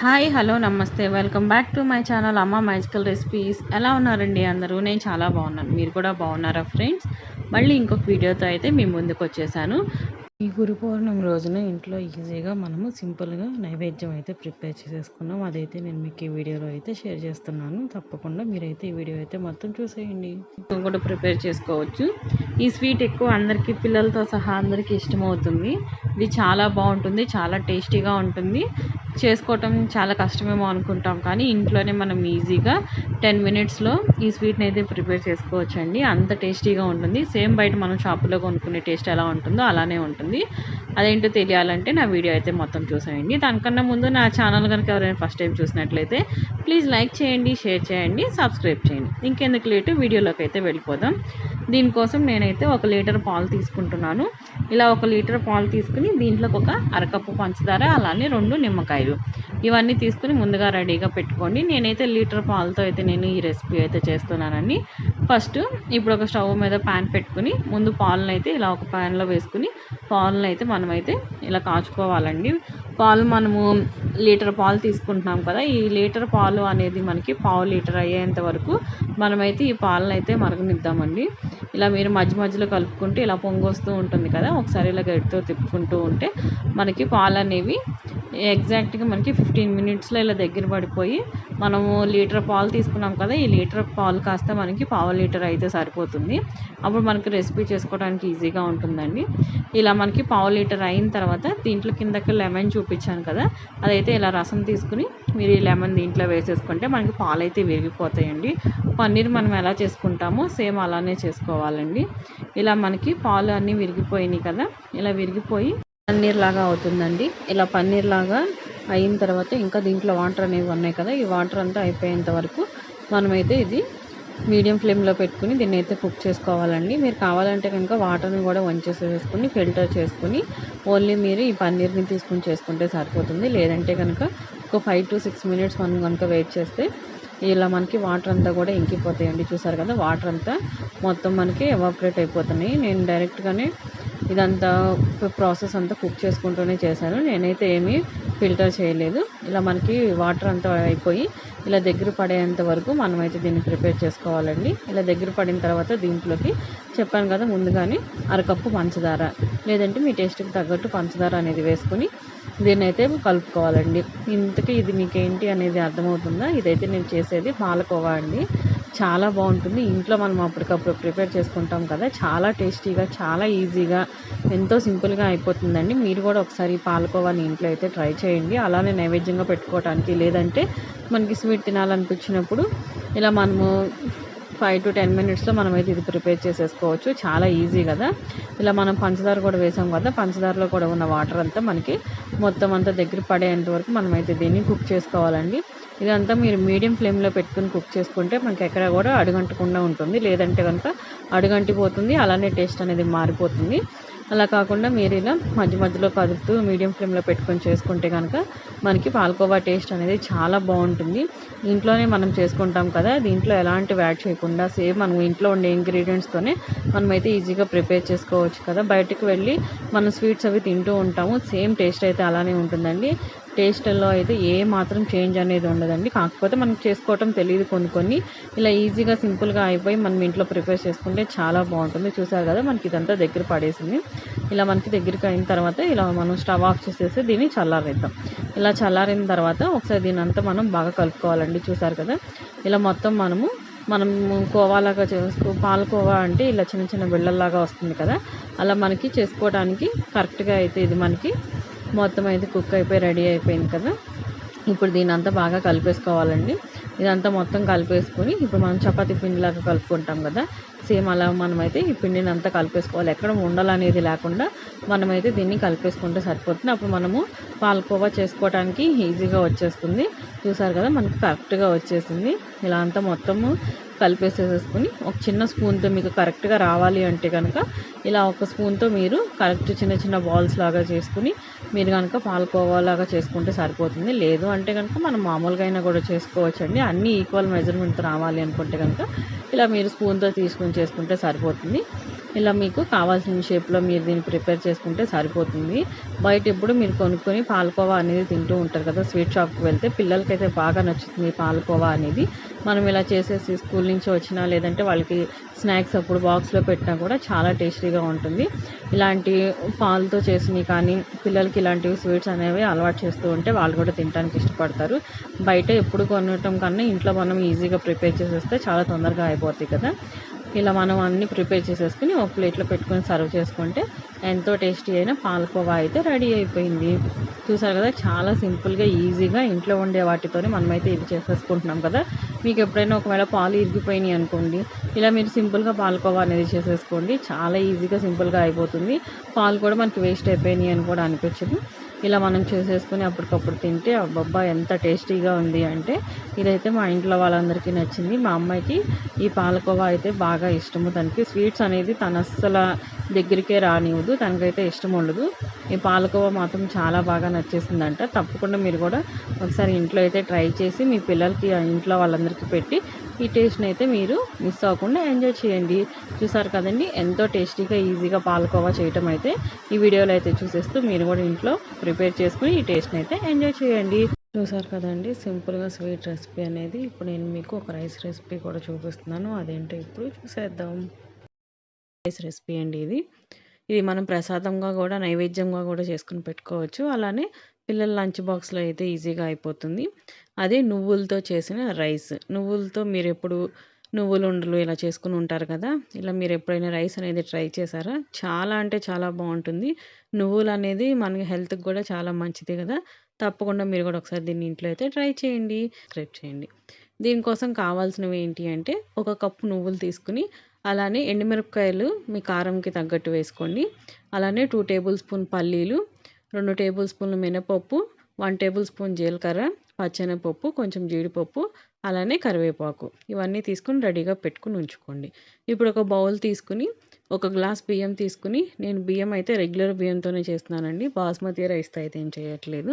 Hi hello నమస్తే. Welcome back to my channel Amma magical recipes. ఎలా ఉన్నారండి అందరూ? నేను చాలా బాగున్నాను. మీరు కూడా బాగున్నారా ఫ్రెండ్స్? మళ్ళీ ఇంకొక వీడియోతో అయితే మీ ముందుకు వచ్చేసాను. ఈ గురు పౌర్ణమి రోజున ఇంట్లో ఈజీగా మనము సింపుల్గా నైవేద్యం అయితే ప్రిపేర్ చేసేసుకున్నాం. అదైతే నేను మీకు ఈ వీడియోలో అయితే షేర్ చేస్తున్నాను. తప్పకుండా మీరైతే ఈ వీడియో అయితే మొత్తం చూసేయండి. కూడా ప్రిపేర్ చేసుకోవచ్చు. ఈ స్వీట్ ఎక్కువ అందరికీ పిల్లలతో సహా అందరికీ ఇష్టమవుతుంది. ఇది చాలా బాగుంటుంది చాలా టేస్టీగా ఉంటుంది. చేసుకోవటం చాలా కష్టమేమో అనుకుంటాం కానీ ఇంట్లోనే మనం ఈజీగా టెన్ మినిట్స్లో ఈ స్వీట్ని అయితే ప్రిపేర్ చేసుకోవచ్చు అండి అంత టేస్టీగా ఉంటుంది. సేమ్ బయట మనం షాపులో కొనుక్కునే టేస్ట్ ఎలా ఉంటుందో అలానే ఉంటుంది. అదేంటో తెలియాలంటే నా వీడియో అయితే మొత్తం చూసేయండి. దానికన్నా ముందు నా ఛానల్ కనుక ఎవరైనా ఫస్ట్ టైం చూసినట్లయితే ప్లీజ్ లైక్ చేయండి షేర్ చేయండి సబ్స్క్రైబ్ చేయండి. ఇంకెందుకు లేటు? వీడియోలోకి అయితే వెళ్ళిపోదాం. దీనికోసం నేనైతే ఒక లీటర్ పాలు తీసుకుంటున్నాను. ఇలా ఒక లీటర్ పాలు తీసుకుని దీంట్లోకి ఒక అరకప్పు పంచదార అలానే రెండు నిమ్మకాయలు. ఇవన్నీ తీసుకుని ముందుగా రెడీగా పెట్టుకోండి. నేనైతే లీటర్ పాలతో అయితే నేను ఈ రెసిపీ అయితే చేస్తున్నానండి. ఫస్ట్ ఇప్పుడు ఒక స్టవ్ మీద ప్యాన్ పెట్టుకుని ముందు పాలను అయితే ఇలా ఒక ప్యాన్లో వేసుకుని పాలను అయితే మనమైతే ఇలా కాచుకోవాలండి. పాలు మనము లీటర్ పాలు తీసుకుంటున్నాం కదా ఈ లీటర్ పాలు అనేది మనకి పావు లీటర్ అయ్యేంత వరకు మనమైతే ఈ పాలను అయితే మరగనిద్దామండి. ఇలా మీరు మధ్య మధ్యలో కలుపుకుంటూ ఇలా పొంగొస్తూ ఉంటుంది కదా ఒకసారి ఇలా గడితో తిప్పుకుంటూ ఉంటే మనకి పాలు అనేవి ఎగ్జాక్ట్గా మనకి ఫిఫ్టీన్ మినిట్స్లో ఇలా దగ్గర పడిపోయి మనము లీటర్ పాలు తీసుకున్నాం కదా ఈ లీటర్ పాలు కాస్త మనకి పావు లీటర్ అయితే సరిపోతుంది. అప్పుడు మనకి రెసిపీ చేసుకోవడానికి ఈజీగా ఉంటుందండి. ఇలా మనకి పావు లీటర్ అయిన తర్వాత దీంట్లో కిందకి లెమన్ చూపించాను కదా అదైతే ఇలా రసం తీసుకుని మీరు ఈ లెమన్ దీంట్లో వేసేసుకుంటే మనకి పాలు అయితే విరిగిపోతాయండి. పన్నీర్ మనం ఎలా చేసుకుంటామో సేమ్ అలానే చేసుకోవాలండి. ఇలా మనకి పాలు అన్నీ విరిగిపోయినాయి కదా ఇలా విరిగిపోయి పన్నీర్ లాగా అవుతుందండి. ఇలా పన్నీర్ లాగా అయిన తర్వాత ఇంకా దీంట్లో వాటర్ అనేవి ఉన్నాయి కదా ఈ వాటర్ అంతా అయిపోయేంత వరకు మనమైతే ఇది మీడియం ఫ్లేమ్లో పెట్టుకుని దీన్ని అయితే కుక్ చేసుకోవాలండి. మీరు కావాలంటే కనుక వాటర్ని కూడా వంచేసేసుకుని ఫిల్టర్ చేసుకుని ఓన్లీ మీరు ఈ పన్నీర్ని తీసుకుని చేసుకుంటే సరిపోతుంది. లేదంటే కనుక ఒక ఫైవ్ టు సిక్స్ మినిట్స్ మనం కనుక వెయిట్ చేస్తే ఇలా మనకి వాటర్ అంతా కూడా ఇంకిపోతాయండి. చూసారు కదా వాటర్ అంతా మొత్తం మనకి ఎవాపరేట్ అయిపోతున్నాయి. నేను డైరెక్ట్గానే ఇదంతా ప్రాసెస్ అంతా కుక్ చేసుకుంటూనే చేశాను. నేనైతే ఏమీ ఫిల్టర్ చేయలేదు. ఇలా మనకి వాటర్ అంతా అయిపోయి ఇలా దగ్గర పడేంత వరకు మనమైతే దీన్ని ప్రిపేర్ చేసుకోవాలండి. ఇలా దగ్గర పడిన తర్వాత దీంట్లోకి చెప్పాను కదా ముందుగానే అరకప్పు పంచదార. లేదంటే మీ టేస్ట్కి తగ్గట్టు పంచదార అనేది వేసుకుని దీన్నైతే అయితే కలుపుకోవాలండి. ఇంతకీ ఇది మీకు ఏంటి అనేది అర్థమవుతుందా? ఇదైతే నేను చేసేది పాలకోవా అండి. చాలా బాగుంటుంది. ఇంట్లో మనం అప్పటికప్పుడు ప్రిపేర్ చేసుకుంటాం కదా చాలా టేస్టీగా చాలా ఈజీగా ఎంతో సింపుల్గా అయిపోతుందండి. మీరు కూడా ఒకసారి పాలకోవాని ఇంట్లో అయితే ట్రై చేయండి. అలానే నైవేద్యంగా పెట్టుకోవడానికి లేదంటే మనకి స్వీట్ తినాలనిపించినప్పుడు ఇలా మనము ఫైవ్ టు టెన్ మినిట్స్లో మనమైతే ఇది ప్రిపేర్ చేసేసుకోవచ్చు. చాలా ఈజీ కదా. ఇలా మనం పంచదార కూడా వేసాం కదా. పంచదారలో కూడా ఉన్న వాటర్ అంతా మనకి మొత్తం అంతా దగ్గర పడేంత వరకు మనమైతే దీన్ని కుక్ చేసుకోవాలండి. ఇదంతా మీరు మీడియం ఫ్లేమ్లో పెట్టుకుని కుక్ చేసుకుంటే మనకి ఎక్కడ కూడా అడుగంటకుండా ఉంటుంది. లేదంటే కనుక అడుగంటిపోతుంది. అలానే టేస్ట్ అనేది మారిపోతుంది. అలా కాకుండా మీరు ఇలా మధ్య మధ్యలో కదుపుతూ మీడియం ఫ్లేమ్లో పెట్టుకొని చేసుకుంటే కనుక మనకి పాలకోవా టేస్ట్ అనేది చాలా బాగుంటుంది. ఇంట్లోనే మనం చేసుకుంటాం కదా దీంట్లో ఎలాంటి యాడ్ చేయకుండా సేమ్ మనం ఇంట్లో ఉండే ఇంగ్రీడియంట్స్తోనే మనమైతే ఈజీగా ప్రిపేర్ చేసుకోవచ్చు కదా. బయటకు వెళ్ళి మనం స్వీట్స్ అవి తింటూ ఉంటాము సేమ్ టేస్ట్ అయితే అలానే ఉంటుందండి. టేస్ట్లో అయితే ఏ మాత్రం చేంజ్ అనేది ఉండదండి. కాకపోతే మనకు చేసుకోవటం తెలియదు కొన్ని కొన్ని. ఇలా ఈజీగా సింపుల్గా అయిపోయి మనం ఇంట్లో ప్రిపేర్ చేసుకుంటే చాలా బాగుంటుంది. చూసారు కదా మనకి ఇదంతా దగ్గర పడేసింది. ఇలా మనకి దగ్గరికి అయిన తర్వాత ఇలా మనం స్టవ్ ఆఫ్ చేసేసి దీన్ని చల్లారేద్దాం. ఇలా చల్లారిన తర్వాత ఒకసారి దీని అంతా మనం బాగా కలుపుకోవాలండి. చూసారు కదా ఇలా మొత్తం మనము మనం కోవాలాగా చేసుకో పాలకోవా అంటే ఇలా చిన్న చిన్న బిళ్ళల్లాగా వస్తుంది కదా అలా మనకి చేసుకోవడానికి కరెక్ట్గా అయితే ఇది మనకి మొత్తం అయితే కుక్ అయిపోయి రెడీ అయిపోయింది కదా. ఇప్పుడు దీని అంతా బాగా కలిపేసుకోవాలండి. ఇదంతా మొత్తం కలిపేసుకొని ఇప్పుడు మనం చపాతి పిండిలాగా కలుపుకుంటాం కదా. సేమ్ అలా మనమైతే ఈ పిండిని అంతా కలిపేసుకోవాలి. ఎక్కడ ఉండాలనేది లేకుండా మనమైతే దీన్ని కలిపేసుకుంటే సరిపోతుంది. అప్పుడు మనము పాలకోవా చేసుకోవడానికి ఈజీగా వచ్చేస్తుంది. చూసారు కదా మనకు కరెక్ట్గా వచ్చేసింది. ఇలా అంతా మొత్తము కలిపేసేసుకుని ఒక చిన్న స్పూన్తో మీకు కరెక్ట్గా రావాలి అంటే కనుక ఇలా ఒక స్పూన్తో మీరు కరెక్ట్ చిన్న చిన్న బాల్స్ లాగా చేసుకుని మీరు కనుక పాలకోవా లాగా చేసుకుంటే సరిపోతుంది. లేదు అంటే కనుక మనం మామూలుగా అయినా కూడా చేసుకోవచ్చు అండి అన్నీ ఈక్వల్ మెజర్మెంట్ రావాలి అనుకుంటే కనుక ఇలా మీరు స్పూన్తో తీసుకుని చేసుకుంటే సరిపోతుంది. ఇలా మీకు కావాల్సిన షేప్లో మీరు దీన్ని ప్రిపేర్ చేసుకుంటే సరిపోతుంది. బయట ఇప్పుడు మీరు కొనుక్కొని పాలకోవా అనేది తింటూ ఉంటారు కదా స్వీట్ షాప్కి వెళ్తే పిల్లలకైతే బాగా నచ్చుతుంది పాలకోవా అనేది. మనం ఇలా చేసేసి స్కూల్ నుంచి వచ్చినా లేదంటే వాళ్ళకి స్నాక్స్ అప్పుడు బాక్స్లో పెట్టినా కూడా చాలా టేస్టీగా ఉంటుంది. ఇలాంటి పాలతో చేసినవి కానీ పిల్లలకి ఇలాంటివి స్వీట్స్ అనేవి అలవాటు చేస్తూ ఉంటే వాళ్ళు కూడా తినడానికి ఇష్టపడతారు. బయట ఎప్పుడు కొనటం కన్నా ఇంట్లో మనం ఈజీగా ప్రిపేర్ చేసేస్తే చాలా తొందరగా అయిపోతాయి కదా. ఇలా మనం అన్నీ ప్రిపేర్ చేసేసుకుని ఒక ప్లేట్లో పెట్టుకొని సర్వ్ చేసుకుంటే ఎంతో టేస్టీ అయిన పాలకోవా అయితే రెడీ అయిపోయింది. చూసారు కదా చాలా సింపుల్గా ఈజీగా ఇంట్లో ఉండే వాటితోనే మనమైతే ఇది చేసేసుకుంటున్నాం కదా. మీకు ఎప్పుడైనా ఒకవేళ పాలు ఇరిగిపోయినాయి అనుకోండి ఇలా మీరు సింపుల్గా పాలకోవా అనేది చేసేసుకోండి. చాలా ఈజీగా సింపుల్గా అయిపోతుంది. పాలు కూడా మనకి వేస్ట్ అయిపోయినాయి అని కూడా అనిపించదు. ఇలా మనం చేసేసుకొని అప్పటికప్పుడు తింటే అబ్బబ్బా ఎంత టేస్టీగా ఉంది అంటే ఇదైతే మా ఇంట్లో వాళ్ళందరికీ నచ్చింది. మా అమ్మాయికి ఈ పాలకోవా అయితే బాగా ఇష్టము. తనకి స్వీట్స్ అనేది తన అస్సలు దగ్గరికే రానివ్వదు. తనకైతే ఇష్టం ఉండదు. ఈ పాలకోవా మాత్రం చాలా బాగా నచ్చేసిందంట. తప్పకుండా మీరు కూడా ఒకసారి ఇంట్లో అయితే ట్రై చేసి మీ పిల్లలకి ఇంట్లో వాళ్ళందరికీ పెట్టి ఈ టేస్ట్ని అయితే మీరు మిస్ అవ్వకుండా ఎంజాయ్ చేయండి. చూసారు కదండి? ఎంతో టేస్టీగా ఈజీగా పాలకోవా చేయటం అయితే ఈ వీడియోలో అయితే చూసేస్తూ మీరు కూడా ఇంట్లో ప్రిపేర్ చేసుకుని ఈ టేస్ట్ని అయితే ఎంజాయ్ చేయండి. చూసారు కదండి? సింపుల్గా స్వీట్ రెసిపీ అనేది ఇప్పుడు నేను మీకు ఒక రైస్ రెసిపీ కూడా చూపిస్తున్నాను. అదేంటో ఇప్పుడు చూసేద్దాం. రైస్ రెసిపీ అండి ఇది. ఇది మనం ప్రసాదంగా కూడా నైవేద్యంగా కూడా చేసుకుని పెట్టుకోవచ్చు. అలానే పిల్లల లంచ్ బాక్స్లో అయితే ఈజీగా అయిపోతుంది. అదే నువ్వులతో చేసిన రైస్. నువ్వులతో మీరు ఎప్పుడు నువ్వులు ఉండలు ఇలా చేసుకుని ఉంటారు కదా ఇలా మీరు ఎప్పుడైనా రైస్ అనేది ట్రై చేశారా? చాలా అంటే చాలా బాగుంటుంది. నువ్వులు అనేది మన హెల్త్కి కూడా చాలా మంచిది కదా తప్పకుండా మీరు కూడా ఒకసారి దీన్ని ఇంట్లో అయితే ట్రై చేయండి స్క్రైబ్ చేయండి. దీనికోసం కావాల్సినవి ఏంటి అంటే ఒక కప్పు నువ్వులు తీసుకుని అలానే ఎండుమిరపకాయలు మీ కారంకి తగ్గట్టు వేసుకోండి. అలానే టూ టేబుల్ స్పూన్ పల్లీలు రెండు టేబుల్ స్పూన్లు మినపప్పు వన్ టేబుల్ స్పూన్ జీలకర్ర పచ్చెనపప్పు కొంచెం జీడిపప్పు అలానే కరివేపాకు. ఇవన్నీ తీసుకుని రెడీగా పెట్టుకుని ఉంచుకోండి. ఇప్పుడు ఒక బౌల్ తీసుకుని ఒక గ్లాస్ బియ్యం తీసుకుని నేను బియ్యం అయితే రెగ్యులర్ బియ్యంతోనే చేస్తున్నానండి. బాస్మతి రైస్తో అయితే ఏం చేయట్లేదు.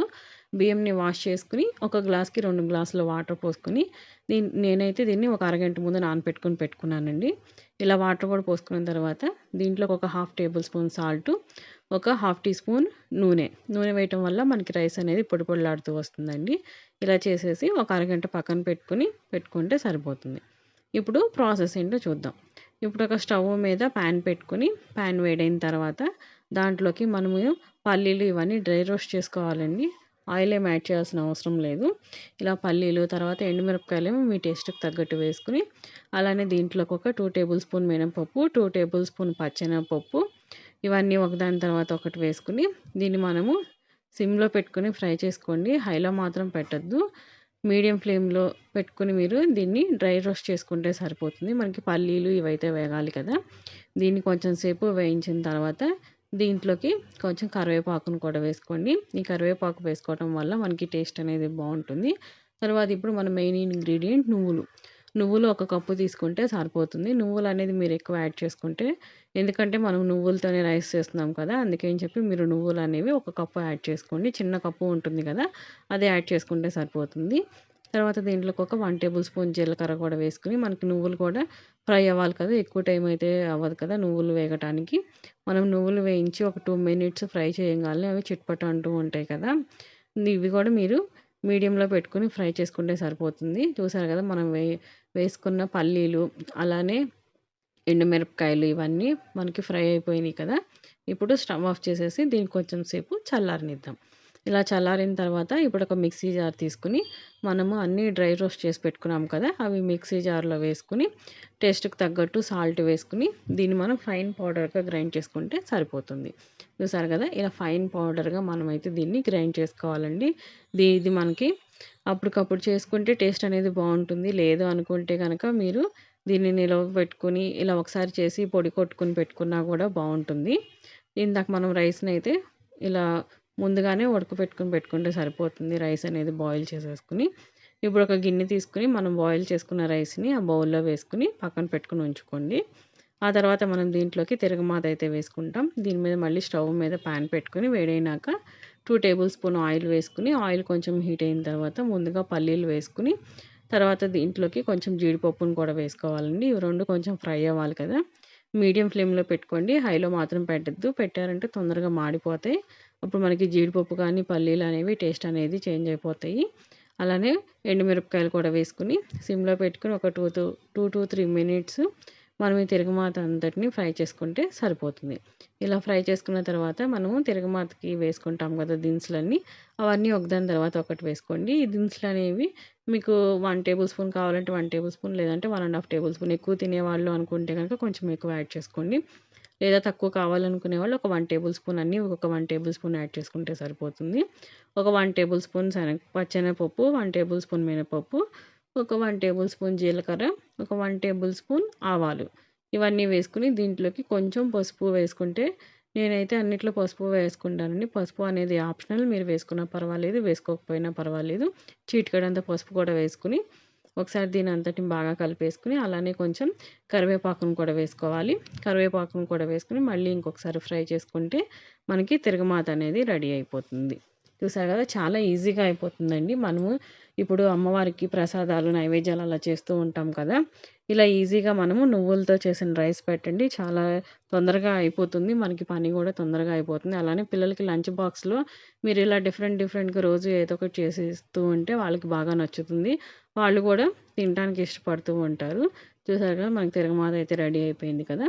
బియ్యంని వాష్ చేసుకుని ఒక గ్లాస్కి రెండు గ్లాసుల వాటర్ పోసుకొని దీన్ని నేనైతే దీన్ని ఒక అరగంట ముందు నానపెట్టుకుని పెట్టుకున్నానండి. ఇలా వాటర్ కూడా పోసుకున్న తర్వాత దీంట్లో ఒక హాఫ్ టేబుల్ స్పూన్ సాల్ట్ ఒక హాఫ్ టీ స్పూన్ నూనె. నూనె వేయటం వల్ల మనకి రైస్ అనేది పొడి పొడిలాడుతూ వస్తుందండి. ఇలా చేసేసి ఒక అరగంట పక్కన పెట్టుకుని పెట్టుకుంటే సరిపోతుంది. ఇప్పుడు ప్రాసెస్ ఏంటో చూద్దాం. ఇప్పుడు ఒక స్టవ్ మీద ప్యాన్ పెట్టుకుని ప్యాన్ వేడైన తర్వాత దాంట్లోకి మనము పల్లీలు ఇవన్నీ డ్రై రోస్ట్ చేసుకోవాలండి. ఆయిల్ ఏం యాడ్ చేయాల్సిన అవసరం లేదు. ఇలా పల్లీలు తర్వాత ఎండుమిరపకాయలు ఏమో మీ టేస్ట్కి తగ్గట్టు వేసుకుని అలానే దీంట్లోకి ఒక టూ టేబుల్ స్పూన్ మినపప్పు టూ టేబుల్ స్పూన్ పచ్చెనపప్పు ఇవన్నీ ఒకదాని తర్వాత ఒకటి వేసుకుని దీన్ని మనము సిమ్లో పెట్టుకుని ఫ్రై చేసుకోండి. హైలో మాత్రం పెట్టద్దు. మీడియం ఫ్లేమ్లో పెట్టుకుని మీరు దీన్ని డ్రై రోస్ట్ చేసుకుంటే సరిపోతుంది. మనకి పల్లీలు ఇవైతే వేగాలి కదా. దీన్ని కొంచెం సేపు వేయించిన తర్వాత దీంట్లోకి కొంచెం కరివేపాకును కూడా వేసుకోండి. ఈ కరివేపాకు వేసుకోవడం వల్ల మనకి టేస్ట్ అనేది బాగుంటుంది. తర్వాత ఇప్పుడు మన మెయిన్ ఇంగ్రీడియంట్ నువ్వులు. నువ్వులు ఒక కప్పు తీసుకుంటే సరిపోతుంది. నువ్వులు అనేది మీరు ఎక్కువ యాడ్ చేసుకుంటే ఎందుకంటే మనం నువ్వులతోనే రైస్ చేస్తున్నాం కదా అందుకని చెప్పి మీరు నువ్వులు అనేవి ఒక కప్పు యాడ్ చేసుకోండి. చిన్న కప్పు ఉంటుంది కదా అది యాడ్ చేసుకుంటే సరిపోతుంది. తర్వాత దీంట్లోకి ఒక వన్ టేబుల్ స్పూన్ జీలకర్ర కూడా వేసుకుని మనకి నువ్వులు కూడా ఫ్రై అవ్వాలి కదా ఎక్కువ టైం అయితే అవ్వదు కదా నువ్వులు వేగటానికి మనం నువ్వులు వేయించి ఒక టూ మినిట్స్ ఫ్రై చేయగానే అవి చిట్పట అంటూ ఉంటాయి కదా ఇవి కూడా మీరు మీడియంలో పెట్టుకుని ఫ్రై చేసుకుంటే సరిపోతుంది. చూసారు కదా మనం వే వేసుకున్న పల్లీలు అలానే ఎండుమిరపకాయలు ఇవన్నీ మనకి ఫ్రై అయిపోయినాయి కదా. ఇప్పుడు స్టవ్ ఆఫ్ చేసేసి దీనికి కొంచెం సేపు చల్లారనిద్దాం. ఇలా చల్లారిన తర్వాత ఇప్పుడు ఒక మిక్సీ జార్ తీసుకుని మనము అన్నీ డ్రై రోస్ట్ చేసి పెట్టుకున్నాం కదా అవి మిక్సీ జార్లో వేసుకుని టేస్ట్కి తగ్గట్టు సాల్ట్ వేసుకుని దీన్ని మనం ఫైన్ పౌడర్గా గ్రైండ్ చేసుకుంటే సరిపోతుంది. చూసారు కదా ఇలా ఫైన్ పౌడర్గా మనమైతే దీన్ని గ్రైండ్ చేసుకోవాలండి. ఇది మనకి అప్పటికప్పుడు చేసుకుంటే టేస్ట్ అనేది బాగుంటుంది. లేదు అనుకుంటే కనుక మీరు దీన్ని నిలవ పెట్టుకుని ఇలా ఒకసారి చేసి పొడి కొట్టుకుని పెట్టుకున్నా కూడా బాగుంటుంది. ఇందాక మనం రైస్ని అయితే ఇలా ముందుగానే ఉడకపెట్టుకుని పెట్టుకుంటే సరిపోతుంది రైస్ అనేది బాయిల్ చేసేసుకుని. ఇప్పుడు ఒక గిన్నె తీసుకుని మనం బాయిల్ చేసుకున్న రైస్ని ఆ బౌల్లో వేసుకుని పక్కన పెట్టుకుని ఉంచుకోండి. ఆ తర్వాత మనం దీంట్లోకి తిరగమాత అయితే వేసుకుంటాం. దీని మీద మళ్ళీ స్టవ్ మీద ప్యాన్ పెట్టుకుని వేడైనాక టూ టేబుల్ స్పూన్ ఆయిల్ వేసుకుని ఆయిల్ కొంచెం హీట్ అయిన తర్వాత ముందుగా పల్లీలు వేసుకుని తర్వాత దీంట్లోకి కొంచెం జీడిపప్పును కూడా వేసుకోవాలండి. ఇవి రెండు కొంచెం ఫ్రై అవ్వాలి కదా. మీడియం ఫ్లేమ్లో పెట్టుకోండి. హైలో మాత్రం పెట్టద్దు. పెట్టారంటే తొందరగా మాడిపోతాయి. అప్పుడు మనకి జీడిపప్పు కానీ పల్లీలు అనేవి టేస్ట్ అనేది చేంజ్ అయిపోతాయి. అలానే ఎండుమిరపకాయలు కూడా వేసుకుని సిమ్లో పెట్టుకుని ఒక two two two to three minutes మనం ఈ తిరగమాత అంతటిని ఫ్రై చేసుకుంటే సరిపోతుంది. ఇలా ఫ్రై చేసుకున్న తర్వాత మనము తిరగమాతకి వేసుకుంటాం కదా దినుసులన్నీ అవన్నీ ఒకదాని తర్వాత ఒకటి వేసుకోండి. ఈ దినుసులు అనేవి మీకు వన్ టేబుల్ స్పూన్ కావాలంటే వన్ టేబుల్ స్పూన్ లేదంటే one and half tablespoon. ఎక్కువ తినేవాళ్ళు అనుకుంటే కనుక కొంచెం ఎక్కువ యాడ్ చేసుకోండి. లేదా తక్కువ కావాలనుకునే వాళ్ళు ఒక వన్ టేబుల్ స్పూన్ అన్నీ ఒక వన్ టేబుల్ స్పూన్ యాడ్ చేసుకుంటే సరిపోతుంది. ఒక వన్ టేబుల్ స్పూన్ శనగ పచ్చెనగపప్పు వన్ టేబుల్ స్పూన్ మినపప్పు ఒక వన్ టేబుల్ స్పూన్ జీలకర్ర ఒక వన్ టేబుల్ స్పూన్ ఆవాలు. ఇవన్నీ వేసుకుని దీంట్లోకి కొంచెం పసుపు వేసుకుంటే నేనైతే అన్నిట్లో పసుపు వేసుకుంటానండి. పసుపు అనేది ఆప్షనల్. మీరు వేసుకున్నా పర్వాలేదు వేసుకోకపోయినా పర్వాలేదు. చీటికడంత పసుపు కూడా వేసుకుని ఒకసారి దీని అంతటిని బాగా కలిపేసుకుని అలానే కొంచెం కరివేపాకును కూడా వేసుకోవాలి. కరివేపాకును కూడా వేసుకుని మళ్ళీ ఇంకొకసారి ఫ్రై చేసుకుంటే మనకి తిరగమాత అనేది రెడీ అయిపోతుంది. చూసారు కదా చాలా ఈజీగా అయిపోతుందండి. మనము ఇప్పుడు అమ్మవారికి ప్రసాదాలు నైవేద్యాలు అలా చేస్తూ ఉంటాం కదా. ఇలా ఈజీగా మనము నువ్వులతో చేసిన రైస్ పెట్టండి. చాలా తొందరగా అయిపోతుంది. మనకి పని కూడా తొందరగా అయిపోతుంది. అలానే పిల్లలకి లంచ్ బాక్స్లో మీరు ఇలా డిఫరెంట్ డిఫరెంట్గా రోజు ఏదో ఒకటి చేసి ఉంటే వాళ్ళకి బాగా నచ్చుతుంది. వాళ్ళు కూడా తినడానికి ఇష్టపడుతూ ఉంటారు. చూసారు కదా మనకి తిరగమాత అయితే రెడీ అయిపోయింది కదా.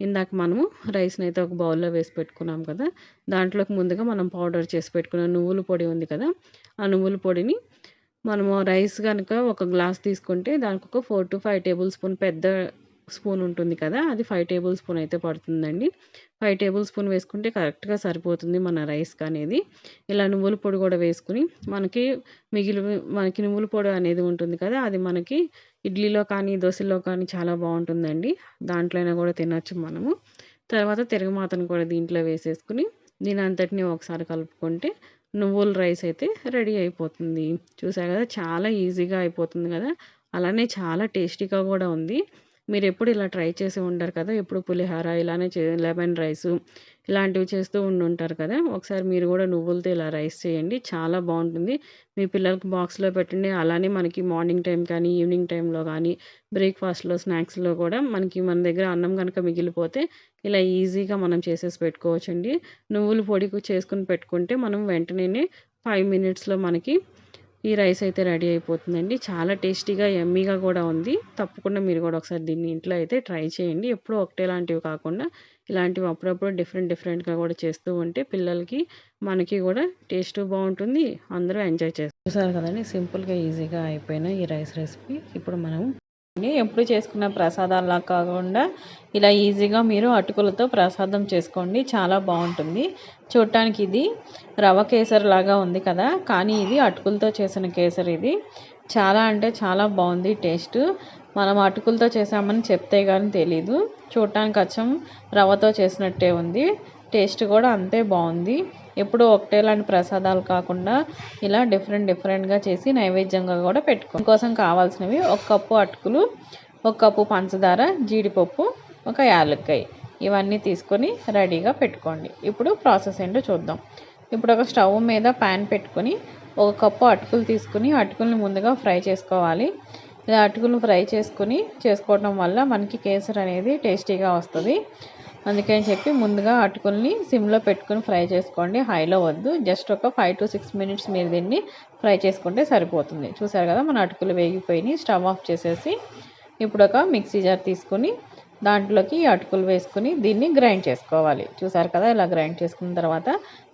ఇందాక మనము రైస్ని అయితే ఒక బౌల్లో వేసి పెట్టుకున్నాం కదా. దాంట్లోకి ముందుగా మనం పౌడర్ చేసి పెట్టుకున్న నువ్వుల పొడి ఉంది కదా. ఆ నువ్వుల పొడిని మనము రైస్ కనుక ఒక గ్లాస్ తీసుకుంటే దానికి ఒక four to five tablespoon పెద్ద స్పూన్ ఉంటుంది కదా అది ఫైవ్ టేబుల్ స్పూన్ అయితే పడుతుందండి. ఫైవ్ టేబుల్ స్పూన్ వేసుకుంటే కరెక్ట్గా సరిపోతుంది మన రైస్కి అనేది ఇలా నువ్వుల పొడి కూడా వేసుకుని మనకి మిగిలి మనకి నువ్వుల పొడి అనేది ఉంటుంది కదా అది మనకి ఇడ్లీలో కానీ దోశలో కానీ చాలా బాగుంటుందండి. దాంట్లో అయినా కూడా తినచ్చు మనము. తర్వాత తిరగమాతను కూడా దీంట్లో వేసేసుకుని దీని అంతటిని ఒకసారి కలుపుకుంటే నువ్వుల రైస్ అయితే రెడీ అయిపోతుంది. చూసా కదా చాలా ఈజీగా అయిపోతుంది కదా. అలానే చాలా టేస్టీగా కూడా ఉంది. మీరు ఎప్పుడు ఇలా ట్రై చేసి ఉంటారు కదా? ఎప్పుడు పులిహోర ఇలానే చే లెమన్ రైసు ఇలాంటివి చేస్తూ ఉండుంటారు కదా? ఒకసారి మీరు కూడా నువ్వులతో ఇలా రైస్ చేయండి. చాలా బాగుంటుంది. మీ పిల్లలకు బాక్స్లో పెట్టండి. అలానే మనకి మార్నింగ్ టైం కానీ ఈవినింగ్ టైంలో కానీ బ్రేక్ఫాస్ట్లో స్నాక్స్లో కూడా మనకి మన దగ్గర అన్నం కనుక మిగిలిపోతే ఇలా ఈజీగా మనం చేసేసి పెట్టుకోవచ్చండి. నువ్వుల పొడి చేసుకుని పెట్టుకుంటే మనం వెంటనే ఫైవ్ మినిట్స్లో మనకి ఈ రైస్ అయితే రెడీ అయిపోతుందండి. చాలా టేస్టీగా ఎమ్మీగా కూడా ఉంది. తప్పకుండా మీరు కూడా ఒకసారి దీన్ని ఇంట్లో అయితే ట్రై చేయండి. ఎప్పుడూ ఒకటే లాంటివి కాకుండా ఇలాంటివి అప్పుడప్పుడు డిఫరెంట్ డిఫరెంట్గా కూడా చేస్తూ ఉంటే పిల్లలకి మనకి కూడా టేస్ట్ బాగుంటుంది. అందరూ ఎంజాయ్ చేస్తారు. చూసారు కదండి సింపుల్గా ఈజీగా అయిపోయిన ఈ రైస్ రెసిపీ. ఇప్పుడు మనం ఎప్పుడు చేసుకున్న ప్రసాదాల్లా కాకుండా ఇలా ఈజీగా మీరు అటుకులతో ప్రసాదం చేసుకోండి. చాలా బాగుంటుంది. చూడటానికి ఇది రవ కేసరి లాగా ఉంది కదా. కానీ ఇది అటుకులతో చేసిన కేసరి ఇది. చాలా అంటే చాలా బాగుంది టేస్ట్. మనం అటుకులతో చేసామని చెప్తే కానీ తెలీదు. చూడటానికి అచ్చం రవ్వతో చేసినట్టే ఉంది. టేస్ట్ కూడా అంతే బాగుంది. ఎప్పుడు ఒకటేలాంటి ప్రసాదాలు కాకుండా ఇలా డిఫరెంట్ డిఫరెంట్గా చేసి నైవేద్యంగా కూడా పెట్టుకో కోసం కావాల్సినవి ఒక కప్పు అటుకులు ఒక కప్పు పంచదార జీడిపప్పు ఒక యాలక్కాయ. ఇవన్నీ తీసుకొని రెడీగా పెట్టుకోండి. ఇప్పుడు ప్రాసెస్ ఏంటో చూద్దాం. ఇప్పుడు ఒక స్టవ్ మీద ప్యాన్ పెట్టుకొని ఒక కప్పు అటుకులు తీసుకుని అటుకుల్ని ముందుగా ఫ్రై చేసుకోవాలి. ఇలా అటుకులు ఫ్రై చేసుకుని చేసుకోవడం వల్ల మనకి కేసరి అనేది టేస్టీగా వస్తుంది. అందుకని చెప్పి ముందుగా అటుకుల్ని సిమ్లో పెట్టుకుని ఫ్రై చేసుకోండి. హైలో వద్దు. జస్ట్ ఒక ఫైవ్ టు సిక్స్ మినిట్స్ మీరు దీన్ని ఫ్రై చేసుకుంటే సరిపోతుంది. చూసారు కదా మన అటుకులు వేగిపోయినాయి. స్టవ్ ఆఫ్ చేసేసి ఇప్పుడు ఒక మిక్సీ జార్ తీసుకుని దాంట్లోకి అటుకులు వేసుకుని దీన్ని గ్రైండ్ చేసుకోవాలి. చూసారు కదా ఇలా గ్రైండ్ చేసుకున్న తర్వాత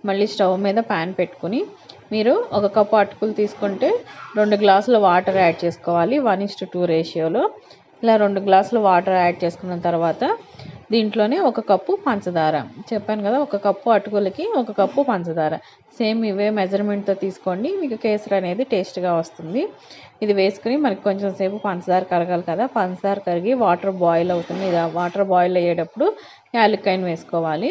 మళ్ళీ స్టవ్ మీద ప్యాన్ పెట్టుకుని మీరు ఒక కప్పు అటుకులు తీసుకుంటే రెండు గ్లాసుల వాటర్ యాడ్ చేసుకోవాలి. వన్ ఇస్ టూ రేషియోలో. ఇలా రెండు గ్లాసులు వాటర్ యాడ్ చేసుకున్న తర్వాత దీంట్లోనే ఒక కప్పు పంచదార. చెప్పాను కదా ఒక కప్పు అటుకులకి ఒక కప్పు పంచదార. సేమ్ ఇవే మెజర్మెంట్తో తీసుకోండి. మీకు కేసరి అనేది టేస్ట్గా వస్తుంది. ఇది వేసుకుని మనకి కొంచెం సేపు పంచదార కరగాలి కదా. పంచదార కరిగి వాటర్ బాయిల్ అవుతుంది. ఇది వాటర్ బాయిల్ అయ్యేటప్పుడు యాలక్కాయని వేసుకోవాలి.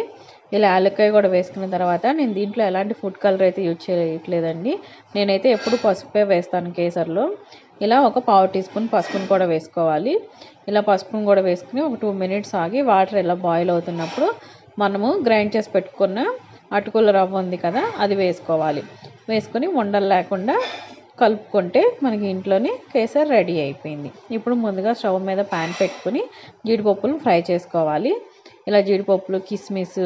ఇలా యాలక్కాయ కూడా వేసుకున్న తర్వాత నేను దీంట్లో ఎలాంటి ఫుడ్ కలర్ అయితే యూజ్ చేయట్లేదండి. నేనైతే ఎప్పుడు పసుపే వేస్తాను కేసర్లో. ఇలా ఒక పావు టీ స్పూన్ పసుపును కూడా వేసుకోవాలి. ఇలా పసుపును కూడా వేసుకుని ఒక టూ మినిట్స్ ఆగి వాటర్ ఇలా బాయిల్ అవుతున్నప్పుడు మనము గ్రైండ్ చేసి పెట్టుకున్న అటుకుల రవ్వ ఉంది కదా అది వేసుకోవాలి. వేసుకొని ఉండలు లేకుండా కలుపుకుంటే మనకి ఇంట్లోనే కేసర్ రెడీ అయిపోయింది. ఇప్పుడు ముందుగా స్టవ్ మీద ప్యాన్ పెట్టుకుని జీడిపప్పులు ఫ్రై చేసుకోవాలి. ఇలా జీడిపప్పులు కిస్మిస్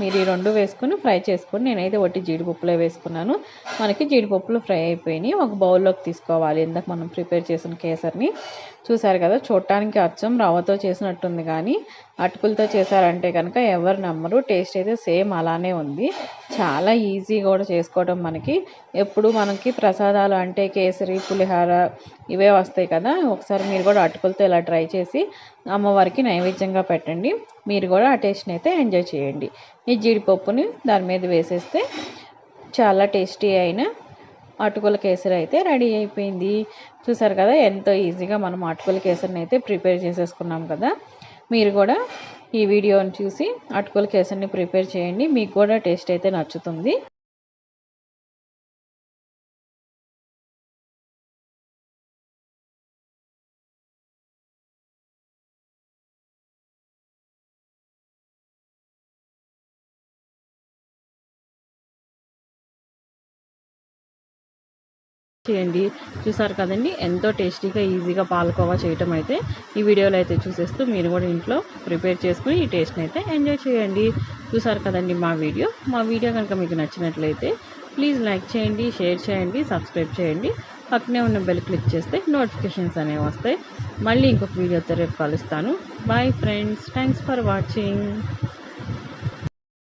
మీరు ఈ రెండు వేసుకొని ఫ్రై చేసుకుని నేనైతే వట్టి జీడిపప్పులే వేసుకున్నాను. మనకి జీడిపప్పులు ఫ్రై అయిపోయినాయి. ఒక బౌల్లోకి తీసుకోవాలి. ఇందాక మనం ప్రిపేర్ చేసిన కేసర్ని. చూసారు కదా చూడటానికి అచ్చం రవ్వతో చేసినట్టుంది కానీ అటుకులతో చేశారంటే కనుక ఎవరు నమ్మరు. టేస్ట్ అయితే సేమ్ అలానే ఉంది. చాలా ఈజీ కూడా చేసుకోవడం మనకి. ఎప్పుడు మనకి ప్రసాదాలు అంటే కేసరి పులిహార ఇవే వస్తాయి కదా ఒకసారి మీరు కూడా అటుకులతో ఇలా ట్రై చేసి అమ్మవారికి నైవేద్యంగా పెట్టండి. మీరు కూడా ఆ టేస్ట్ని అయితే ఎంజాయ్ చేయండి. ఈ జీడిపప్పుని దాని మీద వేసేస్తే చాలా టేస్టీ అయిన అటుకుల కేసరి అయితే రెడీ అయిపోయింది. చూసారు కదా ఎంతో ఈజీగా మనం అటుకుల కేసరిని అయితే ప్రిపేర్ చేసేసుకున్నాం కదా. మీరు కూడా ఈ వీడియోని చూసి అటుకుల కేసరిని ప్రిపేర్ చేయండి. మీకు కూడా టేస్ట్ అయితే నచ్చుతుంది. చేయండి. చూసారు కదండి? ఎంతో టేస్టీగా ఈజీగా పాలకోవా చేయటం అయితే ఈ వీడియోలో అయితే చూసేస్తూ మీరు కూడా ఇంట్లో ప్రిపేర్ చేసుకుని ఈ టేస్ట్ని అయితే ఎంజాయ్ చేయండి. చూసారు కదండి మా వీడియో? మా వీడియో కనుక మీకు నచ్చినట్లయితే ప్లీజ్ లైక్ చేయండి షేర్ చేయండి సబ్స్క్రైబ్ చేయండి. పక్కనే ఉన్న బెల్ క్లిక్ చేస్తే నోటిఫికేషన్స్ అనేవి వస్తాయి. మళ్ళీ ఇంకొక వీడియోతో రేపు కలుస్తాను. Bye friends thanks for watching